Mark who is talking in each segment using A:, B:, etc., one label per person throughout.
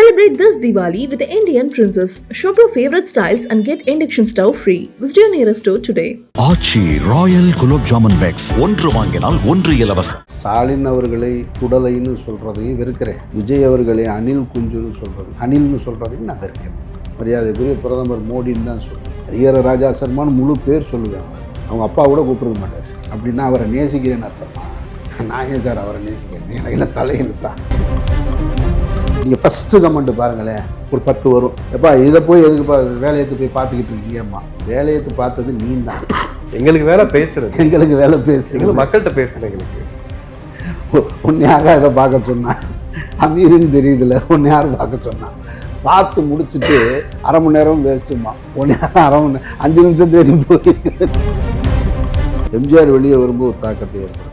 A: Celebrate this Diwali with the Indian Princess. Shop your favorite styles and get induction stove free. Visit your nearest store today.
B: Aachi royal gulab jamun packs. ஒன்று வாங்கினால் ஒன்று இலவசம்.
C: ஸ்டாலின் அவர்களை குடலைன்னு சொல்கிறதையும் வெறுக்கிறேன். விஜய் அவர்களை அனில் குஞ்சுன்னு சொல்கிறது அனில்னு சொல்கிறதையும் நான் வெறுக்கிறேன். மரியாதைக்குரிய பிரதமர் மோடின்னு தான் சொல்லுவேன் ஹரிஹர ராஜா சர்மான்னு முழு பேர் சொல்லுவேன். அவங்க அப்பா கூட கூப்பிடுக்க மாட்டார். அப்படின்னா அவரை நேசிக்கிறேன்னு அர்த்தமா? நான் ஏன் சார் அவரை நேசிக்கிறேன்? எனக்கு என்ன தலையெழுத்தான் நீங்கள் ஃபஸ்ட்டு கமெண்ட் பாருங்களேன். ஒரு பத்து வரும். எப்பா இதை போய் எதுக்குப்பா வேலையத்து போய் பார்த்துக்கிட்டு இருக்கீங்கம்மா? வேலையத்து பார்த்தது நீ தான்
D: எங்களுக்கு வேலை பேசுறது.
C: எங்களுக்கு வேலை பேசுங்க
D: எங்களுக்கு மக்கள்கிட்ட பேசுறது எங்களுக்கு.
C: உன்னை யாரா இதை பார்க்க சொன்னான் அமீருன்னு தெரியுதுல உன்னை யார் பார்க்க சொன்னான் பார்த்து முடிச்சுட்டு அரை மணி நேரம் வேஸ்ட்டுமா யாரும் அரை மணி அஞ்சு நிமிஷம் தேடி போய் எம்ஜிஆர் வெளியே வரும்போது ஒரு தாக்கத்தை ஏற்படுத்தினார்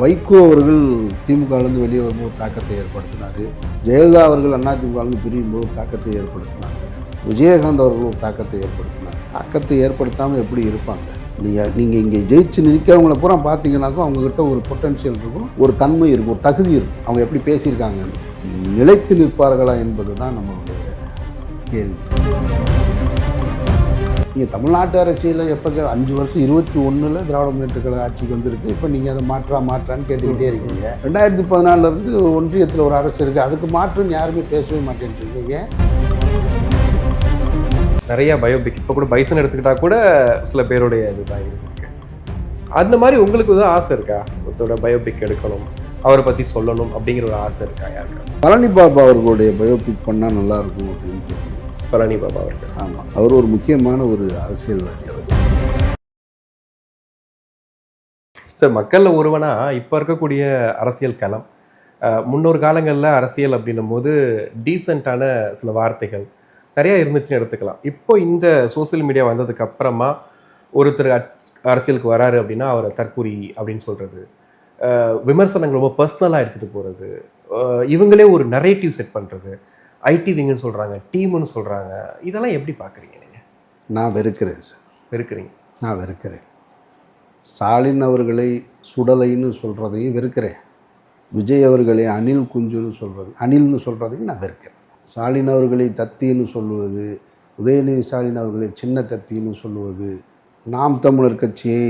C: வைகோ அவர்கள் திமுகலேருந்து வெளியே வரும்போது தாக்கத்தை ஏற்படுத்தினார். ஜெயலலிதா அவர்கள் அதிமுகலேருந்து பிரியும் போது தாக்கத்தை ஏற்படுத்தினாங்க. விஜயகாந்த் அவர்கள் ஒரு தாக்கத்தை ஏற்படுத்தினார் தாக்கத்தை ஏற்படுத்தாமல் எப்படி இருப்பாங்க? நீங்கள் நீங்கள் இங்கே ஜெயிச்சு நிற்கிறவங்கள பூரா பார்த்தீங்கன்னாக்கும் அவங்கக்கிட்ட ஒரு பொட்டன்ஷியல் இருக்கும் ஒரு தன்மை இருக்கும் ஒரு தகுதி இருக்கும். அவங்க எப்படி பேசியிருக்காங்கன்னு நிலைத்து நிற்பார்களா என்பது தான் நம்மளுடைய கேள்வி. நீங்கள் தமிழ்நாட்டு அரசியலில் எப்போ அஞ்சு வருஷம் இருபத்தி ஒன்றில் திராவிட முன்னேற்ற கழக ஆட்சிக்கு வந்திருக்கு. இப்போ நீங்கள் அதை மாற்றா மாற்றான்னு கேட்டுக்கிட்டே இருக்கீங்க. ரெண்டாயிரத்தி பதினாலிருந்து ஒன்றியத்தில் ஒரு அரசு இருக்குது அதுக்கு மாற்றுன்னு யாருமே பேசவே ஏன்
D: நிறைய பயோபிக் இப்போ கூட பைசன் எடுத்துக்கிட்டா கூட சில பேருடைய இதுதான் இருக்கு. அந்த மாதிரி உங்களுக்கு வந்து ஆசை இருக்கா? ஒருத்தரோட பயோபிக் எடுக்கணும் அவரை பத்தி சொல்லணும் அப்படிங்கிற ஒரு ஆசை இருக்கா யாருக்கா
C: பழனி பாபா அவர்களுடைய பயோபிக் பண்ணால் நல்லா இருக்கும் அப்படின்னு
D: பழனி பாபா அவர்கள்.
C: ஆமாம் அவர் ஒரு முக்கியமான ஒரு அரசியல்வாதி அவர்.
D: சார் மக்களில் ஒருவனா இப்போ இருக்கக்கூடிய அரசியல் களம் முன்னொரு காலங்களில் அரசியல் அப்படின்னும் போது டீசெண்டான சில வார்த்தைகள் நிறைய இருந்துச்சுன்னு எடுத்துக்கலாம். இப்போ இந்த சோஷியல் மீடியா வந்ததுக்கு அப்புறமா ஒருத்தர் அரசியலுக்கு வராரு அப்படின்னா அவரை தற்கூரி அப்படின்னு சொல்றது அஹ், விமர்சனங்கள் ரொம்ப பர்சனலாக எடுத்துகிட்டு போகிறது இவங்களே ஒரு நரேட்டிவ் செட் பண்ணுறது ஐடி விங்குன்னு சொல்கிறாங்க டீம்னு சொல்கிறாங்க இதெல்லாம் எப்படி பார்க்குறீங்க நீங்கள்
C: நான் வெறுக்கிறேன் சார்.
D: இருக்கிறீங்க
C: நான் வெறுக்கிறேன். ஸ்டாலின் அவர்களை சுடலைன்னு சொல்கிறதையும் வெறுக்கிறேன். விஜய் அவர்களை அனில் குஞ்சுன்னு சொல்கிறது அனில்னு சொல்கிறதையும் நான் வெறுக்கிறேன். ஸ்டாலின் அவர்களை தத்தின்னு சொல்லுவது உதயநிதி ஸ்டாலின் அவர்களை சின்ன தத்தின்னு சொல்லுவது நாம் தமிழர் கட்சியை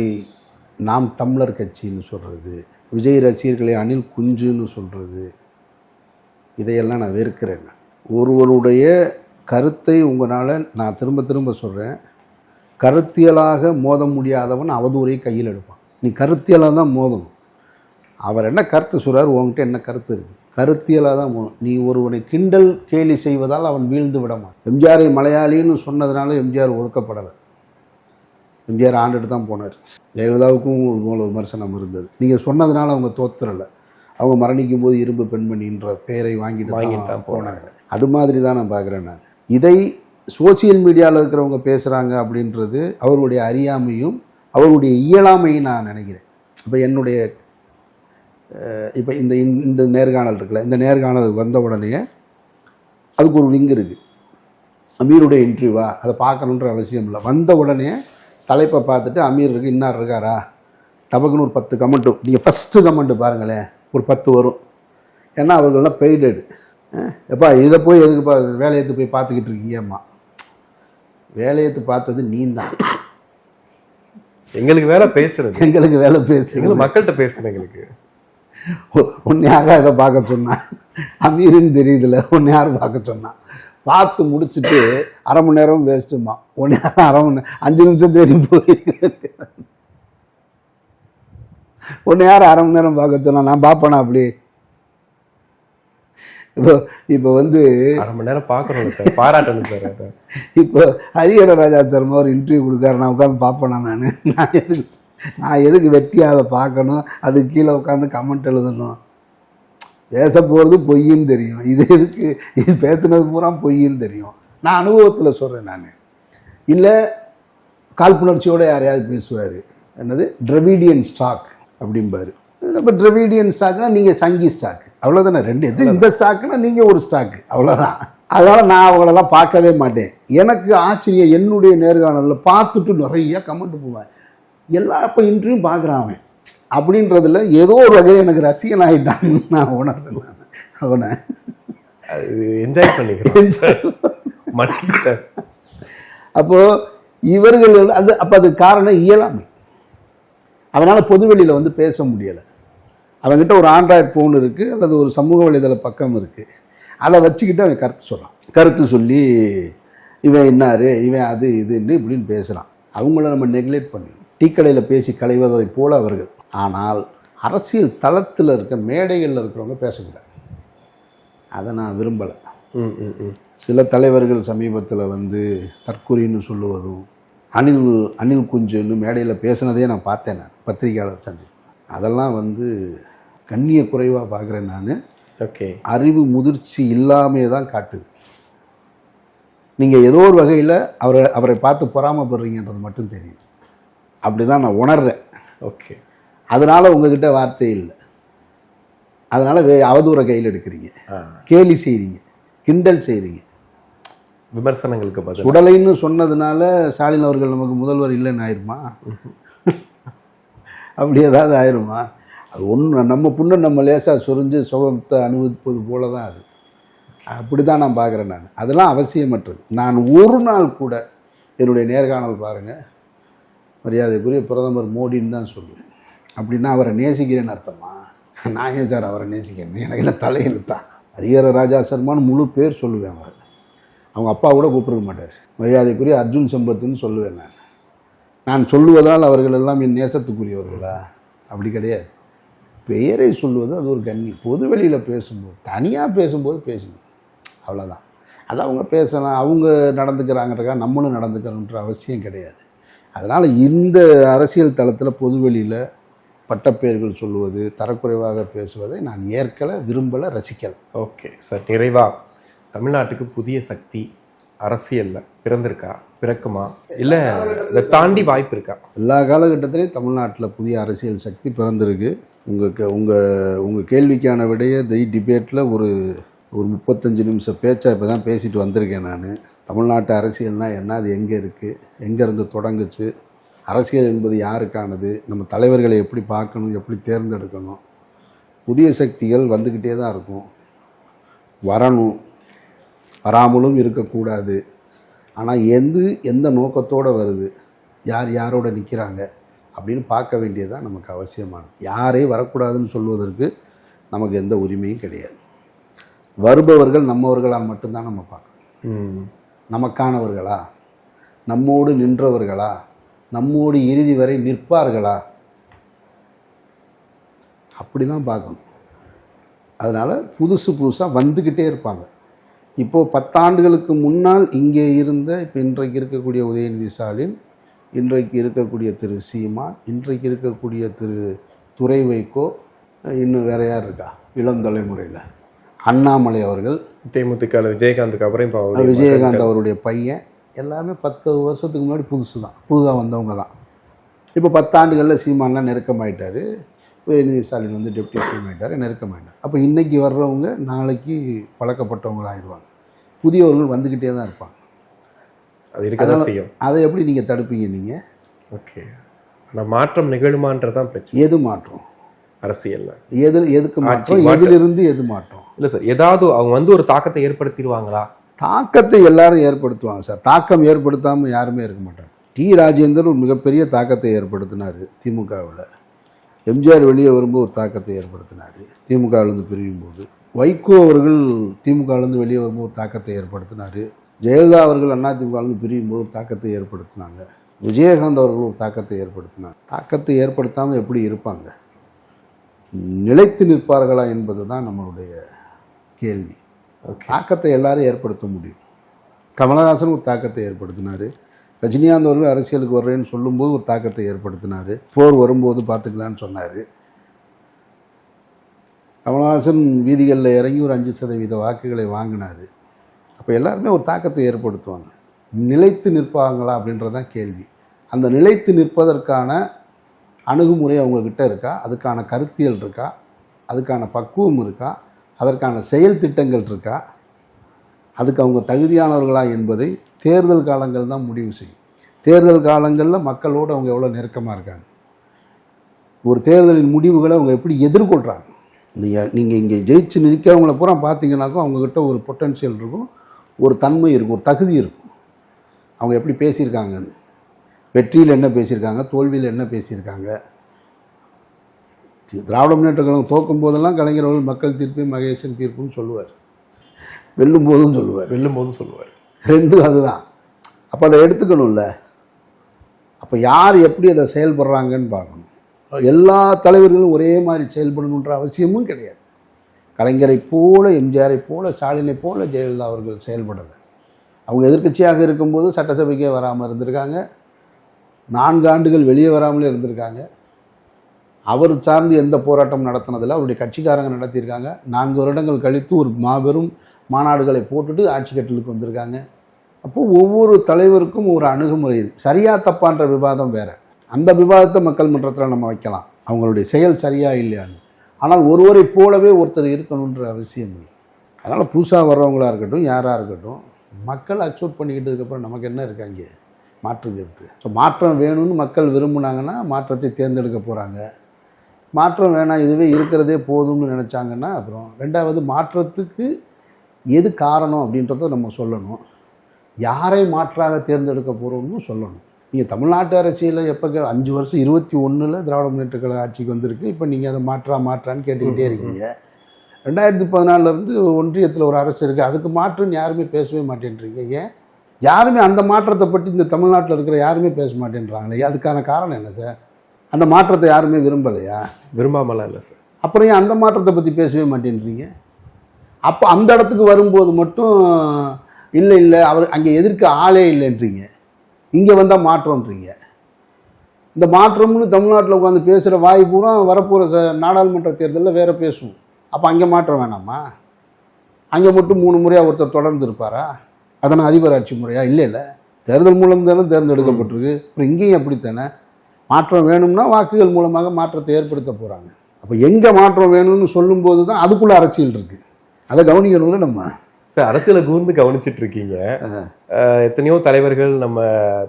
C: நாம் தமிழர் கட்சின்னு சொல்கிறது விஜய் ரசிகர்களை அனில் குஞ்சுன்னு சொல்கிறது இதையெல்லாம் நான் வெறுக்கிறேன். ஒருவருடைய கருத்தை உங்களால் நான் திரும்ப திரும்ப சொல்கிறேன் கருத்தியலாக மோத முடியாதவன் அவதூறை கையில் எடுப்பான். நீ கருத்தியலாக தான் மோதணும். அவர் என்ன கருத்து சொல்கிறார் உன்கிட்ட என்ன கருத்து இருக்குது கருத்தியலாக தான் மோதணும். நீ ஒருவனை கிண்டல் கேலி செய்வதால் அவன் வீழ்ந்து விடமான் எம்ஜிஆரை மலையாளின்னு சொன்னதுனால எம்ஜிஆர் ஒதுக்கப்படலை. எம்ஜிஆர் ஆண்டுட்டு தான் போனார். ஜெயலலிதாவுக்கும் போல விமர்சனம் இருந்தது. நீங்கள் சொன்னதுனால அவங்க தோத்துறலை. அவங்க மரணிக்கும் போது இரும்பு பெண்மணின்ற பெயரை வாங்கிட்டு
D: வாங்கிட்டு
C: தான்
D: போனாங்க.
C: அது மாதிரி தான் நான் பார்க்குறேன் நான். இதை சோசியல் மீடியாவில் இருக்கிறவங்க பேசுகிறாங்க அப்படின்றது அவருடைய அறியாமையும் அவருடைய இயலாமையும் நான் நினைக்கிறேன். இப்போ என்னுடைய இப்போ இந்த இந்த- இந்த நேர்காணல் இருக்குல்ல இந்த நேர்காணல் வந்த உடனே அதுக்கு ஒரு விங்கு இருக்குது அமீருடைய இன்டர்வியூவா அதை பார்க்கணுன்ற அவசியம் இல்லை. வந்த உடனே தலைப்பை பார்த்துட்டு அமீர் இருக்கு இன்னார் இருக்காரா? டபக்குன்னு ஒரு பத்து கமெண்ட்டு நீங்கள் ஃபஸ்ட்டு கமெண்ட்டு பாருங்களேன் ஒரு பத்து வரும். ஏன்னா அவர்கள்லாம் பெய்டடு எப்பா இதை போய் எதுக்குப்பா வேலையத்து போய் பார்த்துக்கிட்டு இருக்கீங்கம்மா? வேலையத்து பார்த்தது நீ தான்
D: எங்களுக்கு வேலை பேசுறது.
C: எங்களுக்கு வேலை
D: எங்களுக்கு மக்கள்கிட்ட பேசுறது எங்களுக்கு.
C: உன்னை யாரா இதை பார்க்க சொன்னான் அமீருன்னு தெரியுதுல உன்னை யார் பார்க்க சொன்னான் பார்த்து முடிச்சுட்டு அரை மணி நேரம் வேஸ்ட்டுமா உன்னை யாரும் அரை மணி நேரம் அஞ்சு நிமிஷம் தேடி போய். உன்னை யார் அரை மணி நேரம் பார்க்க சொன்னா? நான் பார்ப்பேனா அப்படி? இப்போ இப்போ வந்து
D: அரை மணி நேரம் பார்க்கணும் சார். பாராட்டணும் சார்
C: இப்போ ஹரிஹர ராஜா சர்மா ஒரு இன்டர்வியூ கொடுக்காரு. நான் உட்காந்து பார்ப்பேனா நான்? நான் எதுக்கு நான் எதுக்கு வெட்டியாக அதை பார்க்கணும்? அதுக்கு கீழே உட்காந்து கமெண்ட் எழுதணும். பேச போகிறது பொய்ன்னு தெரியும். இது எதுக்கு? இது பேசுனது பூரா பொய்ன்னு தெரியும். நான் அனுபவத்தில் சொல்கிறேன் நான். இல்லை காழ்ப்புணர்ச்சியோட யாரையாவது பேசுவார். என்னது? டிரவிடியன் ஸ்டாக் அப்படிம்பாரு. இப்போ டிரவிடியன் ஸ்டாக்னா நீங்கள் சங்கி ஸ்டாக் அவ்வளோதானே ரெண்டு இது இந்த ஸ்டாக்குனா நீங்கள் ஒரு ஸ்டாக்கு அவ்வளோதான் அதனால் நான் அவங்களெல்லாம் பார்க்கவே மாட்டேன். எனக்கு ஆச்சரியம் என்னுடைய நேர்காணலில் பார்த்துட்டு நிறைய கமெண்ட் போவேன் எல்லா இப்போ இன்டர்வியூ பார்க்குறான் அவன். அப்படின்றதுல ஏதோ ஒரு வகையில் எனக்கு ரசிகன் ஆகிட்டான்னு நான் உணர்றேன் அவனை.
D: என்ஜாய் பண்ணிக்கிறோம். மன்னிக்க
C: அப்போது இவர்கள் அது அப்போ அது காரணம் இயலாமை. அவனால் பொதுவெளியில் வந்து பேச முடியலை. அவன்கிட்ட ஒரு ஆண்ட்ராய்டு ஃபோன் இருக்குது அல்லது ஒரு சமூக வலைதள பக்கம் இருக்குது அதை வச்சுக்கிட்டு அவன் கருத்து சொல்கிறான் கருத்து சொல்லி இவன் இன்னாரு இவன் அது இதுன்னு இப்படின்னு பேசுகிறான் அவங்கள நம்ம நெக்லெக்ட் பண்ணி டீ கடையில் பேசி களைவதை போல அவர்கள். ஆனால் அரசியல் தளத்தில் இருக்க மேடைகளில் இருக்கிறவங்க பேசக்கூடாது. அதை நான் விரும்பலை. சில தலைவர்கள் சமீபத்தில் வந்து தற்கொலைன்னு சொல்லுவதும் அணில் அணில் குஞ்சுன்னு மேடையில் பேசுனதே நான் பார்த்தேன் நான் பத்திரிகையாளர் சந்தி அதெல்லாம் வந்து கண்ணிய குறைவாக பார்க்குறேன் நான்.
D: ஓகே
C: அறிவு முதிர்ச்சி இல்லாமே தான் காட்டுது நீங்கள் ஏதோ ஒரு வகையில் அவரை அவரை பார்த்து பொறாமப்படுறீங்கன்றது மட்டும் தெரியுது அப்படி தான் நான் உணர்றேன்.
D: ஓகே
C: அதனால் உங்ககிட்ட வார்த்தை இல்லை. அதனால் வே அவதூற கையில் எடுக்கிறீங்க. கேலி செய்கிறீங்க கிண்டல் செய்கிறீங்க
D: விமர்சனங்களுக்கு பதில்?
C: சுடலைன்னு சொன்னதுனால ஸ்டாலின் அவர்கள் நமக்கு முதல்வர் இல்லைன்னு ஆயிருமா? அப்படி ஏதாவது ஆயிருமா? அது ஒன்று நம்ம புண்ணு நம்ம லேசாக சொரிஞ்சு சுகத்தை அனுபவிப்பது போல தான் அது. அப்படி தான் நான் பார்க்குறேன் நான். அதெல்லாம் அவசியமற்றது. நான் ஒரு நாள் கூட என்னுடைய நேர்காணல் பாருங்கள் மரியாதைக்குரிய பிரதமர் மோடின்னு தான் சொல்லுவேன். அப்படின்னா அவரை நேசிக்கிறேன்னு அர்த்தமா? நான் ஏன் சார் அவரை நேசிக்கிறேன் எனக்கு என்ன தலையெழுத்தான் ஹரிஹர ராஜா சர்மான்னு முழு பேர் சொல்லுவேன் அவரை. அவங்க அப்பா கூட கூப்பிட மாட்டார். மரியாதைக்குரிய அர்ஜுன் சம்பத்துன்னு சொல்லுவேன் நான். நான் சொல்லுவதால் அவர்கள் எல்லாம் என் நேசத்துக்குரியவர்களா? அப்படி கிடையாது. பெயரை சொல்வது அது ஒரு கண்ணி பொது வெளியில் பேசும்போது தனியாக பேசும்போது பேசணும் அவ்வளோதான் அது அவங்க பேசலாம் அவங்க நடந்துக்கிறாங்கன்றக்கா நம்மளும் நடந்துக்கிறோன்ற அவசியம் கிடையாது. அதனால் இந்த அரசியல் தளத்தில் பொதுவெளியில் பட்டப்பெயர்கள் சொல்லுவது தரக்குறைவாக பேசுவதை நான் ஏற்கலை விரும்பலை ரசிக்கலை.
D: Okay sir. நிறைவா தமிழ்நாட்டுக்கு புதிய சக்தி அரசியல்ல பிறந்திருக்கா? பிறக்குமா? இல்ல இதை தாண்டி வாய்ப்பு இருக்கா?
C: எல்லா காலகட்டத்திலையும் தமிழ்நாட்டில் புதிய அரசியல் சக்தி பிறந்திருக்கு. உங்கள் உங்கள் உங்கள் கேள்விக்கான விடையை தி டிபேட்டில் ஒரு ஒரு முப்பத்தஞ்சு நிமிஷம் பேச்சா இப்போ தான் பேசிட்டு வந்திருக்கேன் நான். தமிழ்நாட்டு அரசியல்னால் என்ன? அது எங்கே இருக்குது எங்கேருந்து தொடங்குச்சு? அரசியல் என்பது யாருக்கானது? நம்ம தலைவர்களை எப்படி பார்க்கணும்? எப்படி தேர்ந்தெடுக்கணும்? புதிய சக்திகள் வந்துக்கிட்டே தான் இருக்கும். வரணும். வராமலும் இருக்கக்கூடாது. ஆனால் எந்த எந்த நோக்கத்தோடு வருது? யார் யாரோட நிற்கிறாங்க அப்படின்னு பார்க்க வேண்டியதுதான் நமக்கு அவசியமானது. யாரே வரக்கூடாதுன்னு சொல்வதற்கு நமக்கு எந்த உரிமையும் கிடையாது. வருபவர்கள் நம்மவர்களால் மட்டும்தான் நம்ம பார்க்கணும். நமக்கானவர்களா? நம்மோடு நின்றவர்களா? நம்மோடு இறுதி வரை நிற்பார்களா? அப்படி தான் பார்க்கணும். அதனால் புதுசு புதுசாக வந்துக்கிட்டே இருப்பாங்க. இப்போது பத்தாண்டுகளுக்கு முன்னால் இங்கே இருந்த இப்போ இன்றைக்கு இருக்கக்கூடிய உதயநிதி ஸ்டாலின் இன்றைக்கு இருக்கக்கூடிய திரு சீமா இன்றைக்கு இருக்கக்கூடிய திரு துரை வைகோ இன்னும் வேற யார் இருக்கா? இளம் தலைமுறையில். அண்ணாமலை அவர்கள்
D: தேமுதிக விஜயகாந்துக்கு அப்புறம் இப்போ
C: விஜயகாந்த் அவருடைய பையன். எல்லாமே பத்து வருஷத்துக்கு முன்னாடி புதுசு தான். புதுதாக வந்தவங்க தான். இப்போ பத்தாண்டுகளில் சீமான்லாம் நெருக்கமாயிட்டார். உதயநிதி ஸ்டாலின் வந்து டெப்டி சிஎம் ஆகிட்டார் நெருக்கமாயிட்டார். அப்போ இன்றைக்கி வர்றவங்க நாளைக்கு பழக்கப்பட்டவங்க ஆயிடுவாங்க புதியவர்கள் வந்துக்கிட்டே தான் இருப்பாங்க.
D: அது இருக்கதான் செய்யும்.
C: அதை எப்படி நீங்கள் தடுப்பீங்க நீங்கள்
D: ஓகே. ஆனா மாற்றம் நிகழுமான்றதான் பிரச்சனை.
C: எது மாற்றம்?
D: அரசியல்ல.
C: எது எதுக்கு மாற்றம்?
D: மாற்றம்.
C: எதிலிருந்து எது மாற்றம்?
D: இல்ல சார் ஏதாவது அவங்க வந்து ஒரு தாக்கத்தை ஏற்படுத்திடுவாங்களா?
C: தாக்கத்தை எல்லாரும் ஏற்படுத்துவாங்க சார். தாக்கம் ஏற்படுத்தாமல் யாருமே இருக்க மாட்டாங்க. டி ராஜேந்தர் ஒரு மிகப்பெரிய தாக்கத்தை ஏற்படுத்தினார் திமுகவில். எம்ஜிஆர் வெளியே வரும்போது ஒரு தாக்கத்தை ஏற்படுத்தினார் திமுகவிலேருந்து பிரியும் போது. வைகோ அவர்கள் திமுகவிலேருந்து வெளியே வரும்போது ஒரு தாக்கத்தை ஏற்படுத்தினார். ஜெயலலிதா அவர்கள் அதிமுகவிலேருந்து பிரியும் போது தாக்கத்தை ஏற்படுத்தினாங்க. விஜயகாந்த் அவர்கள் ஒரு தாக்கத்தை ஏற்படுத்தினாங்க. தாக்கத்தை ஏற்படுத்தாமல் எப்படி இருப்பாங்க? நிலைத்து நிற்பார்களா என்பது தான் நம்மளுடைய கேள்வி. தாக்கத்தை எல்லாரும் ஏற்படுத்த முடியும். கமலஹாசன் ஒரு தாக்கத்தை ஏற்படுத்தினார். ரஜினிகாந்த் அவர்கள் அரசியலுக்கு வர்றேன்னு சொல்லும்போது ஒரு தாக்கத்தை ஏற்படுத்தினார். போர் வரும்போது பார்த்துக்கலான்னு சொன்னார். கமலஹாசன் வீதிகளில் இறங்கி ஒரு அஞ்சு சதவீத வாக்குகளை வாங்கினார். அப்போ எல்லாருமே ஒரு தாக்கத்தை ஏற்படுத்துவாங்க. நிலைத்து நிற்பாங்களா அப்படின்றதான் கேள்வி. அந்த நிலைத்து நிற்பதற்கான அணுகுமுறை அவங்கக்கிட்ட இருக்கா? அதுக்கான கருத்தியல் இருக்கா? அதுக்கான பக்குவம் இருக்கா? அதற்கான செயல் திட்டங்கள் இருக்கா? அதுக்கு அவங்க தகுதியானவர்களா என்பதை தேர்தல் காலங்கள் தான் முடிவு செய்யும். தேர்தல் காலங்களில் மக்களோடு அவங்க எவ்வளோ நெருக்கமாக இருக்காங்க. ஒரு தேர்தலின் முடிவுகளை அவங்க எப்படி எதிர்கொள்கிறாங்க நீங்கள் நீங்கள் இங்கே ஜெயிச்சு நிற்கிறவங்கள பூரா பார்த்தீங்கன்னாக்கும் அவங்கக்கிட்ட ஒரு பொட்டன்ஷியல் இருக்கும். ஒரு தன்மை இருக்கும் ஒரு தகுதி இருக்கும். அவங்க எப்படி பேசியிருக்காங்கன்னு. வெற்றியில் என்ன பேசியிருக்காங்க தோல்வியில் என்ன பேசியிருக்காங்க. திராவிட முன்னேற்ற கழகம் தோக்கும் போதெல்லாம் கலைஞர் அவர்கள் மக்கள் தீர்ப்பு மகேசன் தீர்ப்புன்னு சொல்லுவார். வெல்லும் போதும் சொல்லுவார்.
D: வெல்லும் போது சொல்லுவார்.
C: ரெண்டும் அதுதான். அப்போ அதை எடுத்துக்கணும்ல. அப்போ யார் எப்படி அதை செயல்படுறாங்கன்னு பார்க்கணும். எல்லா தலைவர்களும் ஒரே மாதிரி செயல்படணுன்ற அவசியமும் கிடையாது. கலைஞரை போல எம்ஜிஆரை போல ஸ்டாலினை போல ஜெயலலிதா அவர்கள் செயல்படலை. அவங்க எதிர்க்கட்சியாக இருக்கும்போது சட்டசபைக்கே வராமல் இருந்திருக்காங்க. நான்கு ஆண்டுகள் வெளியே வராமலே இருந்திருக்காங்க. அவர் சார்ந்து எந்த போராட்டம் நடத்தினதில் அவருடைய கட்சிக்காரங்க நடத்தியிருக்காங்க. நான்கு வருடங்கள் கழித்து ஒரு மாபெரும் மாநாடுகளை போட்டுட்டு ஆட்சி கட்டலுக்கு வந்திருக்காங்க. அப்போது ஒவ்வொரு தலைவருக்கும் ஒரு அணுகுமுறை இருக்கு. சரியா தப்பான்ற விவாதம் வேறு. அந்த விவாதத்தை மக்கள் மன்றத்தில் நம்ம வைக்கலாம். அவங்களுடைய செயல் சரியா இல்லையான்னு. ஆனால் ஒருவரை போலவே ஒருத்தர் இருக்கணுன்ற அவசியம் இல்லை. அதனால் புதுசாக வர்றவங்களாக இருக்கட்டும் யாராக இருக்கட்டும் மக்கள் அக்செப்ட் பண்ணிக்கிட்டதுக்கப்புறம் நமக்கு என்ன இருக்கா இங்கே மாற்று கருத்து. ஸோ மாற்றம் வேணும்னு மக்கள் விரும்புனாங்கன்னா மாற்றத்தை தேர்ந்தெடுக்க போகிறாங்க மாற்றம் வேணாம் இதுவே இருக்கிறதே போதும்னு நினச்சாங்கன்னா அப்புறம் ரெண்டாவது மாற்றத்துக்கு எது காரணம் அப்படின்றத நம்ம சொல்லணும். யாரை மாற்றாக தேர்ந்தெடுக்க போகிறோம்னு சொல்லணும். நீங்கள் தமிழ்நாட்டு அரசியலில் எப்போ அஞ்சு வருஷம் இருபத்தி ஒன்றில் திராவிட முன்னேற்ற கழக ஆட்சிக்கு வந்திருக்கு. இப்போ நீங்கள் அதை மாற்றா மாற்றான்னு கேட்டுக்கிட்டே இருக்கீங்க. ரெண்டாயிரத்தி பதினாலிருந்து ஒன்றியத்தில் ஒரு அரசு இருக்குது அதுக்கு மாற்றுன்னு யாருமே பேசவே மாட்டேன்றீங்க. ஏன்? யாருமே அந்த மாற்றத்தை பற்றி இந்த தமிழ்நாட்டில் இருக்கிற யாருமே பேச மாட்டேன்றாங்களே. அதுக்கான காரணம் என்ன சார்? அந்த மாற்றத்தை யாருமே விரும்பலையா?
D: விரும்பாமலாம் இல்லை சார்.
C: அப்புறம் ஏன் அந்த மாற்றத்தை பற்றி பேசவே மாட்டேன்றீங்க? அப்போ அந்த இடத்துக்கு வரும்போது மட்டும் இல்லை இல்லை அவர் அங்கே எதிர்க்க ஆளே இல்லைன்றீங்க. இங்கே வந்தால் மாற்றோன்றீங்க இந்த மாற்றம்னு தமிழ்நாட்டில் உட்காந்து பேசுகிற வாய் பூரா வரப்போகிற ச நாடாளுமன்ற தேர்தலில் வேற பேசுவோம் அப்போ அங்கே மாற்றம் வேணாமா? அங்கே மட்டும் மூணு முறையாக ஒருத்தர் தொடர்ந்து இருப்பாரா அதனால் அதிபராட்சி முறையா? இல்லை இல்லை. தேர்தல் மூலம் தானே தேர்ந்தெடுக்கப்பட்டிருக்கு. அப்புறம் இங்கேயும் அப்படித்தானே? மாற்றம் வேணும்னா வாக்குகள் மூலமாக மாற்றத்தை ஏற்படுத்த போகிறாங்க அப்போ எங்கே மாற்றம் வேணும்னு சொல்லும்போது தான் அதுக்குள்ளே அரசியல் இருக்குது அதை கவனிக்கணும்ல நம்ம.
D: சார் அரசியலை கூர்ந்து கவனிச்சிட்டு இருக்கீங்க எத்தனையோ தலைவர்கள் நம்ம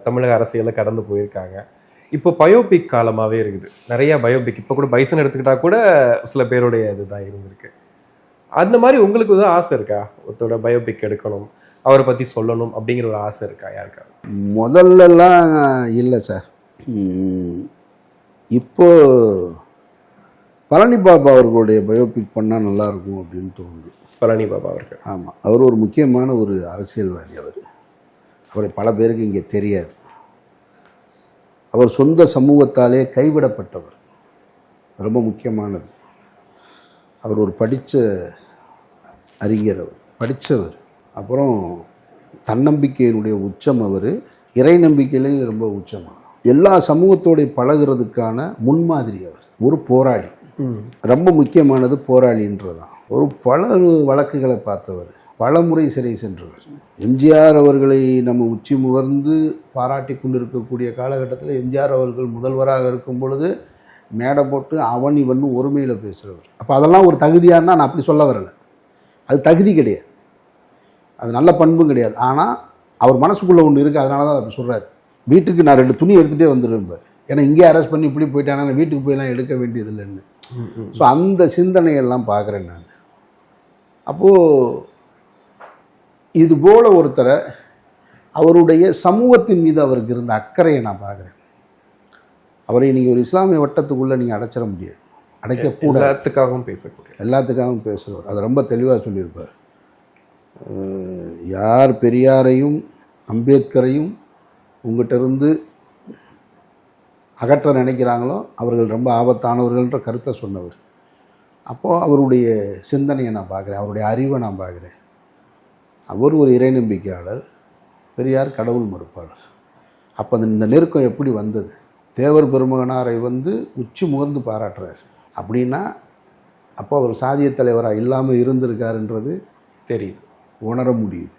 D: தமிழக அரசியல்ல கடந்து போயிருக்காங்க. இப்போ பயோபிக் காலமாவே இருக்குது. நிறைய பயோபிக் இப்போ கூட பைசன் எடுத்துக்கிட்டா கூட சில பேருடைய இதுதான் இருந்திருக்கு. அந்த மாதிரி உங்களுக்கு வந்து ஆசை இருக்கா? ஒருத்தரோட பயோபிக் எடுக்கணும் அவரை பத்தி சொல்லணும் அப்படிங்கிற ஒரு ஆசை இருக்கா யாருக்கா
C: முதல்லலாம் இல்லை சார். இப்போ பழனி பாபா அவர்களுடைய பயோபிக் பண்ணால் நல்லாயிருக்கும் அப்படின்னு தோணுது.
D: பழனி பாபா அவர்கள்.
C: ஆமாம் அவர் ஒரு முக்கியமான ஒரு அரசியல்வாதி அவர். அவரை பல பேருக்கு இங்கே தெரியாது. அவர் சொந்த சமூகத்தாலே கைவிடப்பட்டவர். ரொம்ப முக்கியமானது. அவர் ஒரு படித்த அறிஞர் அவர் படித்தவர் அப்புறம் தன்னம்பிக்கையினுடைய உச்சம் அவர் இறை நம்பிக்கையிலையும் ரொம்ப உச்சமானவர். எல்லா சமூகத்தோடைய பழகுறதுக்கான முன்மாதிரி அவர் ஒரு போராளி. ரொம்ப முக்கியமானது போராளின்றதான். ஒரு பல வழக்குகளை பார்த்தவர். பல முறை சிறை சென்றவர். எம்ஜிஆர் அவர்களை நம்ம உச்சி முகர்ந்து பாராட்டி கொண்டிருக்கக்கூடிய காலகட்டத்தில் எம்ஜிஆர் அவர்கள் முதல்வராக இருக்கும் பொழுது மேடை போட்டு அவன் இவன் ஒருமையில் பேசுகிறவர் அப்போ அதெல்லாம் ஒரு தகுதியானா நான் அப்படி சொல்ல வரலை. அது தகுதி கிடையாது. அது நல்ல பண்பும் கிடையாது. ஆனால் அவர் மனசுக்குள்ளே ஒன்று இருக்குது அதனால தான் அப்படி சொல்கிறார் வீட்டுக்கு நான் ரெண்டு துணி எடுத்துகிட்டே வந்துடுவேன் ஏன்னா இங்கே அரெஸ்ட் பண்ணி இப்படி போயிட்டானா வீட்டுக்கு போயெல்லாம் எடுக்க வேண்டியதில்லைன்னு. ஸோ அந்த சிந்தனையெல்லாம் பார்க்குறேன் நான். அப்போது இது போல ஒருத்தரை அவருடைய சமூகத்தின் மீது அவருக்கு இருந்த அக்கறையை நான் பார்க்குறேன். அவரை நீங்கள் ஒரு இஸ்லாமிய வட்டத்துக்குள்ளே நீங்கள் அடைச்சிட முடியாது. அடைக்கக்கூடாது.
D: எல்லாத்துக்காகவும் பேசக்கூடிய.
C: எல்லாத்துக்காகவும் பேசுகிறவர் அதை ரொம்ப தெளிவாக சொல்லியிருப்பார். யார் பெரியாரையும் அம்பேத்கரையும் உங்கள்கிட்ட இருந்து அகற்ற நினைக்கிறாங்களோ அவர்கள் ரொம்ப ஆபத்தானவர்கள்ன்ற கருத்தை சொன்னவர். அப்போது அவருடைய சிந்தனையை நான் பார்க்குறேன் அவருடைய அறிவை நான் பார்க்குறேன். அவர் ஒரு இறை நம்பிக்கையாளர் பெரியார் கடவுள் மறுப்பாளர். அப்போ அந்த இந்த நெருக்கம் எப்படி வந்தது? தேவர் பெருமகனாரை வந்து உச்சி முகர்ந்து பாராட்டுறார். அப்படின்னா அப்போ அவர் சாதிய தலைவராக இல்லாமல் இருந்திருக்காருன்றது
D: தெரியுது
C: உணர முடியுது.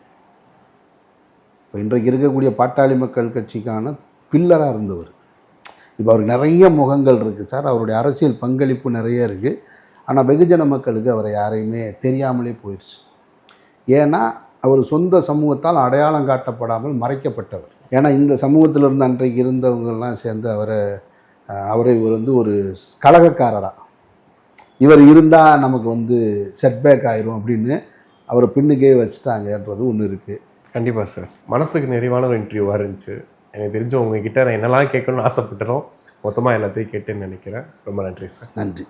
C: இப்போ இன்றைக்கு இருக்கக்கூடிய பாட்டாளி மக்கள் கட்சிக்கான பில்லராக இருந்தவர். இப்போ அவருக்கு நிறைய முகங்கள் இருக்குது சார். அவருடைய அரசியல் பங்களிப்பு நிறைய இருக்குது ஆனால் வெகுஜன மக்களுக்கு அவரை யாரையுமே தெரியாமலே போயிடுச்சு ஏன்னா அவர் சொந்த சமூகத்தால் அடையாளம் காட்டப்படாமல் மறைக்கப்பட்டவர். ஏன்னா இந்த சமூகத்தில் இருந்து அன்றைக்கு இருந்தவங்கெல்லாம் சேர்ந்து அவரை அவரை ஒரு வந்து ஒரு கலகக்காரராக இவர் இருந்தால் நமக்கு வந்து செட்பேக் ஆயிரும் அப்படின்னு அவரை பின்னுக்கே வச்சுட்டாங்கன்றது ஒன்று இருக்குது
D: கண்டிப்பா சார் மனசுக்கு நிறைவான ஒரு இன்டர்வியூவாக இருந்துச்சு. எனக்கு தெரிஞ்ச உங்ககிட்ட நான் என்னெல்லாம் கேட்கணும்னு ஆசைப்பட்டுறோம் மொத்தமாக எல்லாத்தையும் கேட்டேன்னு நினைக்கிறேன். ரொம்ப நன்றி சார்
C: நன்றி.